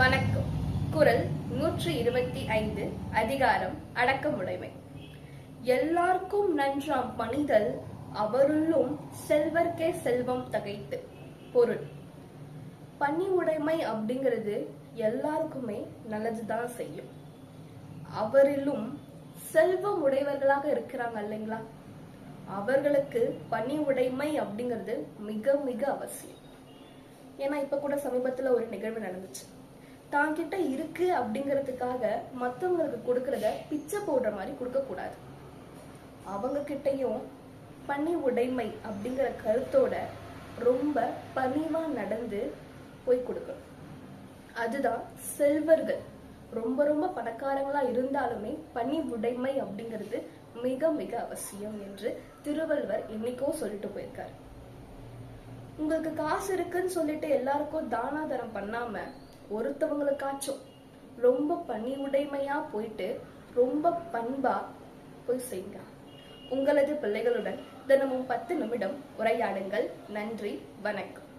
வணக்கம். குரல் நூற்றி இருபத்தி ஐந்து அதிகாரம் அடக்கமுடைமை. எல்லாருக்கும் நன்றாம் பணிதல் அவருள்ளும் செல்வர்க்கே செல்வம் தகைத்து. பொருள். பணி உடைமை அப்படிங்கிறது எல்லாருக்குமே நல்லதுதான் செய்யும். அவரிலும் செல்வம் உடையவர்களாக இருக்கிறாங்க இல்லைங்களா? அவர்களுக்கு பணி உடைமை அப்படிங்கிறது மிக மிக அவசியம். ஏன்னா இப்ப கூட சமீபத்துல ஒரு நிகழ்வு நடந்துச்சு. தான் கிட்ட இருக்கு அப்படிங்கிறதுக்காக மத்தவங்களுக்கு கொடுக்கறத பிச்சை போடுற மாதிரி கொடுக்க கூடாது. அவங்க கிட்டயும் பணி உடைமை அப்படிங்கிற கருத்தோட ரொம்ப பணிவா நடந்து போய் கொடுக்கணும். அதுதான் செல்வர்கள். ரொம்ப ரொம்ப பணக்காரங்களா இருந்தாலுமே பணி உடைமை அப்படிங்கிறது மிக மிக அவசியம் என்று திருவள்ளுவர் என்னைக்கோ சொல்லிட்டு போயிருக்காரு. உங்களுக்கு காசு இருக்குன்னு சொல்லிட்டு எல்லாருக்கும் தானாதரம் பண்ணாம ஒருத்தவங்களுக்காச்சும் ரொம்ப பணி உடைமையா போயிட்டு ரொம்ப பண்பா போய் செய்யுங்க உங்களது பிள்ளைகளுடன் தினமும் பத்து நிமிடம் உரையாடுங்கள். நன்றி. வணக்கம்.